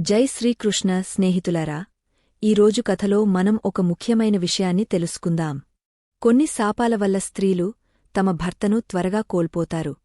జై శ్రీకృష్ణ స్నేహితులారా ఈరోజు కథలో మనం ఒక ముఖ్యమైన విషయాన్ని తెలుసుకుందాం. కొన్ని శాపాల వల్ల స్త్రీలు తమ భర్తను త్వరగా కోల్పోతారు.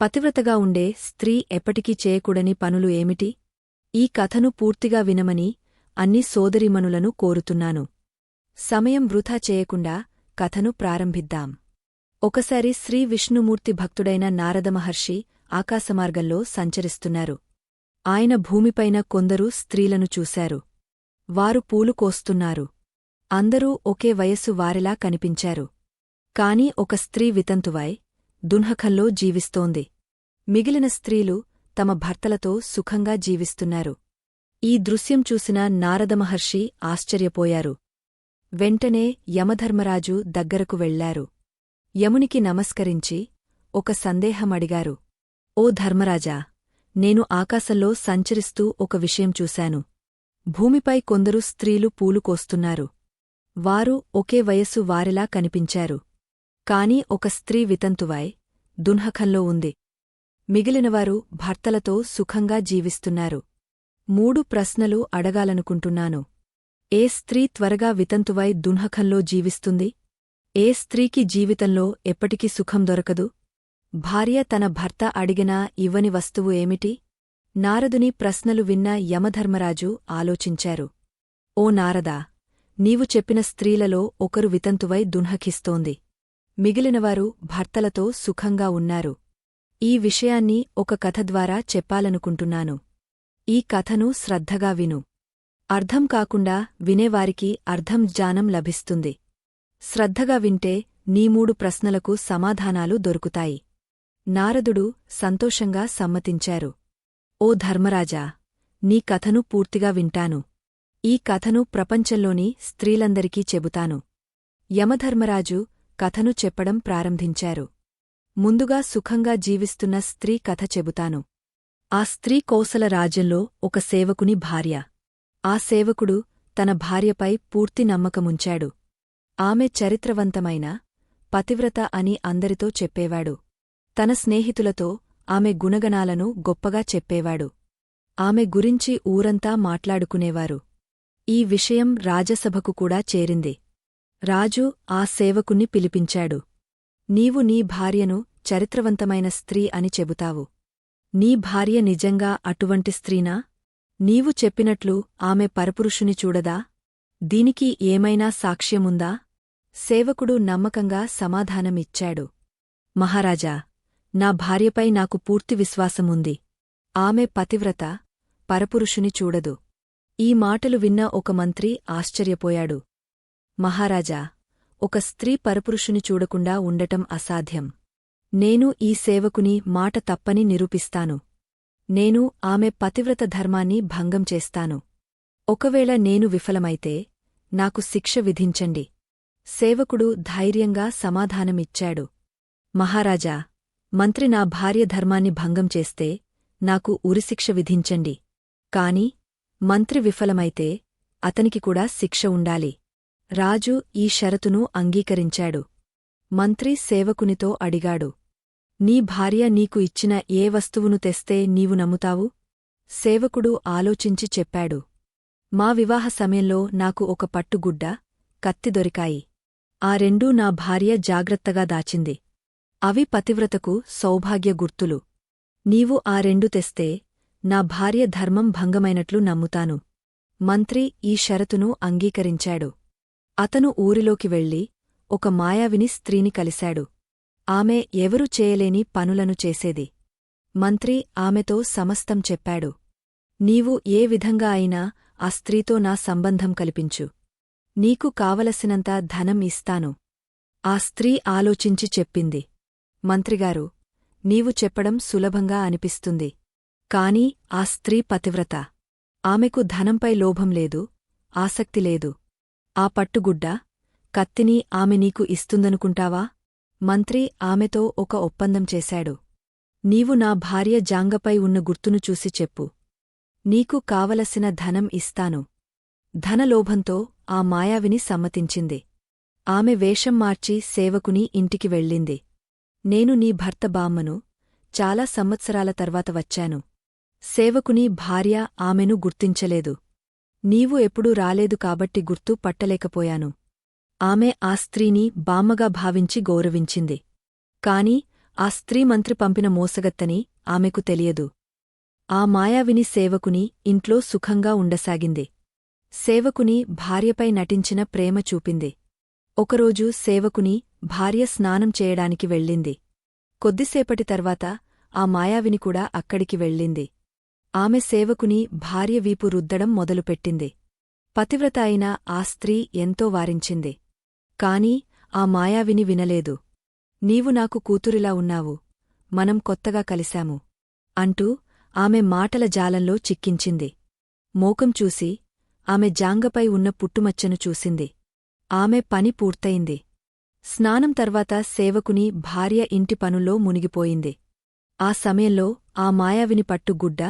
పతివ్రతగా ఉండే స్త్రీ ఎప్పటికీ చేయకూడని పనులు ఏమిటి? ఈ కథను పూర్తిగా వినమని అన్ని సోదరిమనులను కోరుతున్నాను. సమయం వృథా చేయకుండా కథను ప్రారంభిద్దాం. ఒకసారి శ్రీ విష్ణుమూర్తి భక్తుడైన నారదమహర్షి ఆకాశమార్గంలో సంచరిస్తున్నారు. ఆయన భూమిపైన కొందరు స్త్రీలను చూశారు. వారు పూలు కోస్తున్నారు. అందరూ ఒకే వయస్సు వారిలా కనిపించారు. కాని ఒక స్త్రీ వితంతువై దున్హకంలో జీవిస్తోంది. మిగిలిన స్త్రీలు తమ భర్తలతో సుఖంగా జీవిస్తున్నారు. ఈ దృశ్యం చూసిన నారదమహర్షి ఆశ్చర్యపోయారు. వెంటనే యమధర్మరాజు దగ్గరకు వెళ్ళారు యమునికి నమస్కరించి ఒక సందేహమడిగారు. ఓ ధర్మరాజా! నేను ఆకాశంలో సంచరిస్తూ ఒక విషయం చూశాను. భూమిపై కొందరు స్త్రీలు పూలు కోస్తున్నారు. వారు ఒకే వయస్సు వారిలా కనిపించారు. కాని ఒక స్త్రీ వితంతువాయ్ దున్హఖంలో ఉంది. మిగిలినవారు భర్తలతో సుఖంగా జీవిస్తున్నారు. మూడు ప్రశ్నలు అడగాలనుకుంటున్నాను. ఏ స్త్రీ త్వరగా వితంతువై దున్హఖంలో జీవిస్తుంది? ఏ స్త్రీకి జీవితంలో ఎప్పటికీ సుఖం దొరకదు? భార్య తన భర్త అడిగినా ఇవ్వని వస్తువు ఏమిటి? నారదుని ప్రశ్నలు విన్న యమధర్మరాజు ఆలోచించారు. ఓ నారదా నీవు చెప్పిన స్త్రీలలో ఒకరు వితంతువై దున్హకిస్తోంది. మిగిలినవారు భర్తలతో సుఖంగా ఉన్నారు. ఈ విషయాన్ని ఒక కథ ద్వారా చెప్పాలనుకుంటున్నాను. ఈ కథను శ్రద్ధగా విను. అర్థం కాకుండా వినేవారికి అర్థం జ్ఞానం లభిస్తుంది. శ్రద్ధగా వింటే నీ మూడు ప్రశ్నలకు సమాధానాలు దొరుకుతాయి. నారదుడు సంతోషంగా సమ్మతించారు. ఓ ధర్మరాజా నీ కథను పూర్తిగా వింటాను. ఈ కథను ప్రపంచంలోని స్త్రీలందరికీ చెబుతాను. యమధర్మరాజు కథను చెప్పడం ప్రారంభించారు. ముందుగా సుఖంగా జీవిస్తున్న స్త్రీ కథ చెబుతాను. ఆ స్త్రీ కోసల రాజ్యంలో ఒక సేవకుని భార్య. ఆ సేవకుడు తన భార్యపై పూర్తి నమ్మకముంచాడు. ఆమె చరిత్రవంతమైన పతివ్రత అని అందరితో చెప్పేవాడు. తన స్నేహితులతో ఆమె గుణగణాలను గొప్పగా చెప్పేవాడు. ఆమె గురించి ఊరంతా మాట్లాడుకునేవారు. ఈ విషయం రాజసభకు కూడా చేరింది. రాజు ఆ సేవకుణ్ణి పిలిపించాడు. నీవు నీ భార్యను చరిత్రవంతమైన స్త్రీ అని చెబుతావు. నీ భార్య నిజంగా అటువంటి స్త్రీనా? నీవు చెప్పినట్లు ఆమె పరపురుషుని చూడదా? దీనికి ఏమైనా సాక్ష్యముందా? సేవకుడు నమ్మకంగా సమాధానమిచ్చాడు. మహారాజా నా భార్యపై నాకు పూర్తి విశ్వాసముంది. ఆమె పతివ్రత పరపురుషుని చూడదు. ఈ మాటలు విన్న ఒక మంత్రి ఆశ్చర్యపోయాడు. మహారాజా ఒక స్త్రీ పరపురుషుని చూడకుండా ఉండటం అసాధ్యం. నేను ఈ సేవకుని మాట తప్పని నిరూపిస్తాను. నేను ఆమె పతివ్రత ధర్మాన్ని భంగం చేస్తాను. ఒకవేళ నేను విఫలమైతే నాకు శిక్ష విధించండి. సేవకుడు ధైర్యంగా సమాధానమిచ్చాడు. మహారాజా మంత్రి నా భార్య ధర్మాన్ని భంగం చేస్తే నాకు ఉరిశిక్ష విధించండి. కాని మంత్రి విఫలమైతే అతనికి కూడా శిక్ష ఉండాలి. రాజు ఈ షరతును అంగీకరించాడు. మంత్రి సేవకునితో అడిగాడు. నీ భార్య నీకు ఇచ్చిన ఏ వస్తువును తెస్తే నీవు నమ్ముతావు? సేవకుడు ఆలోచించి చెప్పాడు. మా వివాహ సమయంలో నాకు ఒక పట్టుగుడ్డ కత్తి దొరికాయి. ఆ రెండూ నా భార్య జాగ్రత్తగా దాచింది. అవి పతివ్రతకు సౌభాగ్య గుర్తులు. నీవు ఆ రెండు తెస్తే నా భార్య ధర్మం భంగమైనట్లు నమ్ముతాను. మంత్రి ఈ షరతును అంగీకరించాడు. అతను ఊరిలోకి వెళ్ళి ఒక మాయావిని స్త్రీని కలిశాడు. ఆమె ఎవరు చేయలేని పనులను చేసేది. మంత్రి ఆమెతో సమస్తం చెప్పాడు. నీవు ఏ విధంగా అయినా ఆ స్త్రీతో నా సంబంధం కల్పించు. నీకు కావలసినంత ధనం ఇస్తాను. ఆ స్త్రీ ఆలోచించి చెప్పింది. మంత్రిగారు నీవు చెప్పడం సులభంగా అనిపిస్తుంది. కాని ఆ స్త్రీ పతివ్రత. ఆమెకు ధనంపై లోభం లేదు ఆసక్తి లేదు. ఆ పట్టుగుడ్డ కత్తిని ఆమె నీకు ఇస్తుందనుకుంటావా? మంత్రి ఆమెతో ఒక ఒప్పందం చేశాడు. నీవు నా భార్య జాంగపై ఉన్న గుర్తును చూసి చెప్పు. నీకు కావలసిన ధనం ఇస్తాను. ధనలోభంతో ఆ మాయావిని సమ్మతించింది. ఆమె వేషం మార్చి సేవకుని ఇంటికి వెళ్ళింది. నేను నీ భర్త బామ్మను చాలా సంవత్సరాల తర్వాత వచ్చాను. సేవకుని భార్య ఆమెను గుర్తించలేదు. నీవు ఎప్పుడూ రాలేదు కాబట్టి గుర్తు పట్టలేకపోయాను. ఆమె ఆ స్త్రీని బామ్మగా భావించి గౌరవించింది. కాని ఆ స్త్రీ మంత్రి పంపిన మోసగత్తని ఆమెకు తెలియదు. ఆ మాయావిని సేవకుని ఇంట్లో సుఖంగా ఉండసాగింది. సేవకుని భార్యపై నటించిన ప్రేమ చూపింది. ఒకరోజు సేవకుని భార్య స్నానం చేయడానికి వెళ్ళింది. కొద్దిసేపటి తర్వాత ఆ మాయావిని కూడా అక్కడికి వెళ్ళింది. ఆమె సేవకుని భార్య వీపు రుద్దడం మొదలుపెట్టింది. పతివ్రత అయిన ఆ స్త్రీ ఎంతో వారించింది. కాని ఆ మాయావిని వినలేదు. నీవు నాకు కూతురిలా ఉన్నావు. మనం కొత్తగా కలిశాము అంటూ ఆమె మాటల జాలంలో చిక్కించింది. మోకం చూసి ఆమె జాంగపై ఉన్న పుట్టుమచ్చను చూసింది. ఆమె పని పూర్తయింది. స్నానం తర్వాత సేవకుని భార్య ఇంటి పనుల్లో మునిగిపోయింది. ఆ సమయంలో ఆ మాయావిని పట్టు గుడ్డ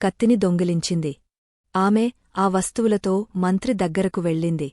కత్తిని దొంగిలించింది. ఆమె ఆ వస్తువులతో మంత్రి దగ్గరకు వెళ్ళింది.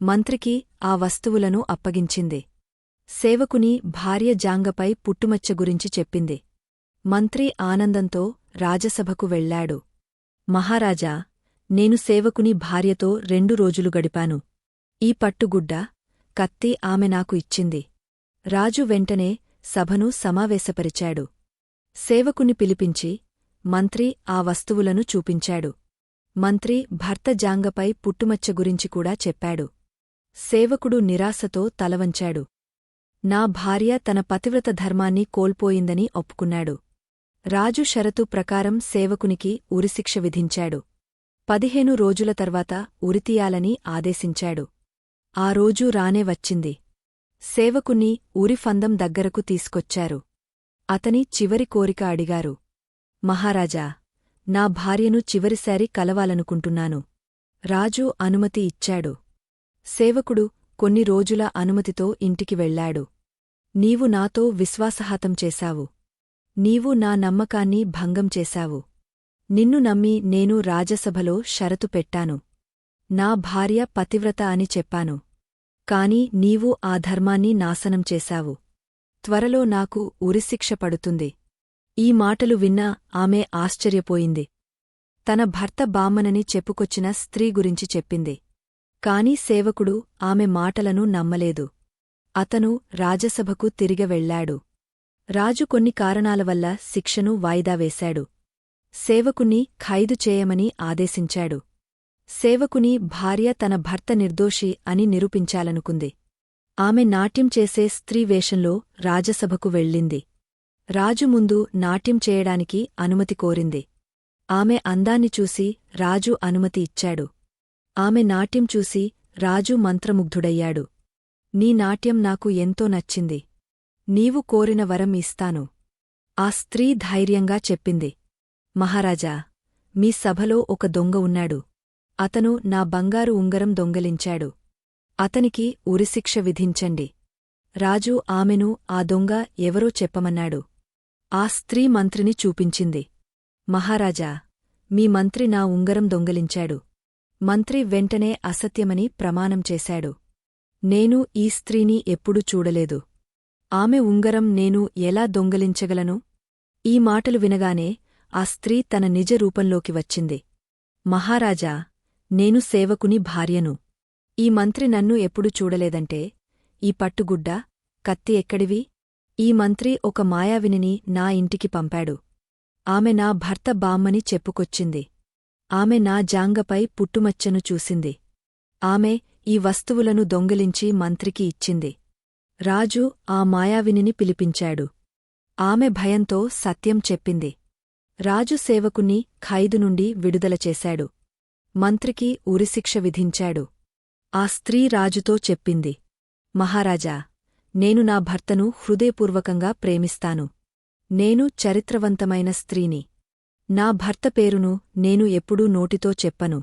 మంత్రికి ఆ వస్తువులను అప్పగించింది. సేవకుని భార్య జాంగపై పుట్టుమచ్చ గురించి చెప్పింది. మంత్రి ఆనందంతో రాజసభకు వెళ్ళాడు మహారాజా నేను సేవకుని భార్యతో రెండు రోజులు గడిపాను. ఈ పట్టుగుడ్డ కత్తి ఆమె నాకు ఇచ్చింది. రాజు వెంటనే సభను సమావేశపరిచాడు. సేవకుని పిలిపించి మంత్రి ఆ వస్తువులను చూపించాడు. మంత్రి భర్త జాంగపై పుట్టుమచ్చ గురించి కూడా చెప్పాడు. సేవకుడు నిరాశతో తలవంచాడు. నా భార్య తన పతివ్రత ధర్మాన్ని కోల్పోయిందని ఒప్పుకున్నాడు. రాజు షరతు ప్రకారం సేవకునికి ఉరిశిక్ష విధించాడు. పదిహేను రోజుల తర్వాత ఉరితీయాలని ఆదేశించాడు. ఆ రోజూ రానే వచ్చింది. సేవకుని ఊరిఫందం దగ్గరకు తీసుకొచ్చారు. అతని చివరి కోరిక అడిగారు. మహారాజా నా భార్యను చివరిసారి కలవాలనుకుంటున్నాను. రాజు అనుమతి ఇచ్చాడు. సేవకుడు కొన్ని రోజుల అనుమతితో ఇంటికి వెళ్ళాడు నీవు నాతో విశ్వాసహాతం చేశావు. నీవు నా నమ్మకాన్ని భంగం చేశావు. నిన్ను నమ్మి నేను రాజసభలో షరతు పెట్టాను. నా భార్య పతివ్రత అని చెప్పాను. కాని నీవు ఆ ధర్మాన్ని నాశనం చేశావు. త్వరలో నాకు ఉరిశిక్ష పడుతుంది. ఈ మాటలు విన్నా ఆమె ఆశ్చర్యపోయింది. తన భర్త బామ్మనని చెప్పుకొచ్చిన స్త్రీ గురించి చెప్పింది. కాని సేవకుడు ఆమె మాటలను నమ్మలేదు. అతను రాజసభకు తిరిగవెళ్ళాడు రాజు కొన్ని కారణాల వల్ల శిక్షను వాయిదా వేశాడు. సేవకుని ఖైదు చేయమని ఆదేశించాడు. సేవకుని భార్య తన భర్త నిర్దోషి అని నిరూపించాలనుకుంది. ఆమె నాట్యం చేసే స్త్రీ వేషంలో రాజసభకు వెళ్ళింది. రాజు ముందు నాట్యం చేయడానికి అనుమతి కోరింది. ఆమె అందాన్ని చూసి రాజు అనుమతి ఇచ్చాడు. ఆమె నాట్యం చూసి రాజు మంత్రముగ్ధుడయ్యాడు. నీ నాట్యం నాకు ఎంతో నచ్చింది. నీవు కోరిన వరం ఇస్తాను. ఆ స్త్రీ ధైర్యంగా చెప్పింది. మహారాజా మీ సభలో ఒక దొంగ ఉన్నాడు. అతను నా బంగారు ఉంగరం దొంగలించాడు. అతనికి ఉరిశిక్ష విధించండి. రాజు ఆమెను ఆ దొంగ ఎవరో చెప్పమన్నాడు. ఆ స్త్రీ మంత్రిని చూపించింది. మహారాజా మీ మంత్రి నా ఉంగరం దొంగలించాడు. మంత్రి వెంటనే అసత్యమని ప్రమాణం చేశాడు. నేను ఈ స్త్రీని ఎప్పుడూ చూడలేదు. ఆమె ఉంగరం నేను ఎలా దొంగలించగలను? ఈ మాటలు వినగానే ఆ స్త్రీ తన నిజ రూపంలోకి వచ్చింది. మహారాజా నేను సేవకుని భార్యను. ఈ మంత్రి నన్ను ఎప్పుడు చూడలేదంటే ఈ పట్టుగుడ్డ కత్తి ఎక్కడివి? ఈ మంత్రి ఒక మాయావినిని నా ఇంటికి పంపాడు. ఆమె నా భర్త బామ్మని చెప్పుకొచ్చింది. ఆమె నా జాంగపై పుట్టుమచ్చను చూసింది. ఆమె ఈ వస్తువులను దొంగిలించి మంత్రికి ఇచ్చింది. రాజు ఆ మాయావినిని పిలిపించాడు. ఆమె భయంతో సత్యం చెప్పింది. రాజు సేవకుని ఖైదు నుండి విడుదల చేశాడు. మంత్రికి ఉరిశిక్ష విధించాడు. ఆ స్త్రీ రాజుతో చెప్పింది మహారాజా నేను నా భర్తను హృదయపూర్వకంగా ప్రేమిస్తాను. నేను చరిత్రవంతమైన స్త్రీని. నా భర్త పేరును నేను ఎప్పుడూ నోటితో చెప్పను.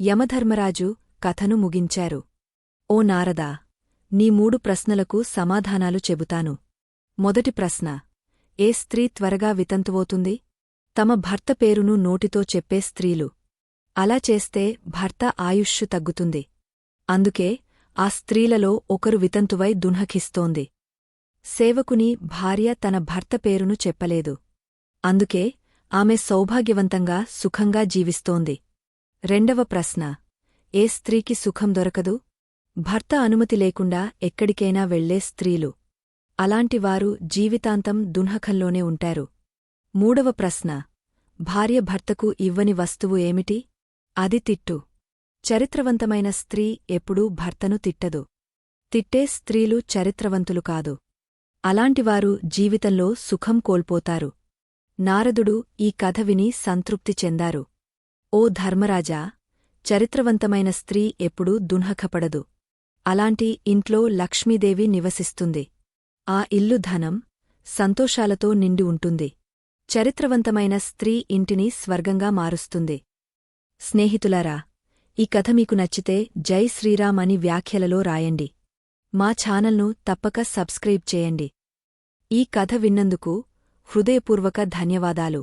యమధర్మరాజు కథను ముగించారు. ఓ నారదా నీ మూడు ప్రశ్నలకు సమాధానాలు చెబుతాను. మొదటి ప్రశ్న ఏ స్త్రీ త్వరగా వితంతువోతుంది తమ భర్త పేరును నోటితో చెప్పే స్త్రీలు. అలా చేస్తే భర్త ఆయుష్షు తగ్గుతుంది. అందుకే ఆ స్త్రీలలో ఒకరు వితంతువై దున్హకిస్తోంది. సేవకుని భార్య తన భర్త పేరును చెప్పలేదు. అందుకే ఆమె సౌభాగ్యవంతంగా సుఖంగా జీవిస్తోంది. రెండవ ప్రశ్న. ఏ స్త్రీకి సుఖం దొరకదు? భర్త అనుమతి లేకుండా ఎక్కడికైనా వెళ్ళే స్త్రీలు. అలాంటివారు జీవితాంతం దున్హకంలోనే ఉంటారు. మూడవ ప్రశ్న. భార్య భర్తకు ఇవ్వని వస్తువు ఏమిటి? అది తిట్టు. చరిత్రవంతమైన స్త్రీ ఎప్పుడూ భర్తను తిట్టదు. తిట్టే స్త్రీలు చరిత్రవంతులు కాదు. అలాంటివారు జీవితంలో సుఖం కోల్పోతారు. నారదుడు ఈ కథ విని సంతృప్తి చెందారు. ఓ ధర్మరాజా చరిత్రవంతమైన స్త్రీ ఎప్పుడూ దున్హకపడదు. అలాంటి ఇంట్లో లక్ష్మీదేవి నివసిస్తుంది. ఆ ఇల్లు ధనం సంతోషాలతో నిండి ఉంటుంది. చరిత్రవంతమైన స్త్రీ ఇంటిని స్వర్గంగా మారుస్తుంది. స్నేహితులారా ఈ కథ మీకు నచ్చితే జై శ్రీరామ్ అని వ్యాఖ్యలలో రాయండి. మా ఛానల్ను తప్పక సబ్స్క్రైబ్ చేయండి. ఈ కథ విన్నందుకు హృదయపూర్వక ధన్యవాదాలు.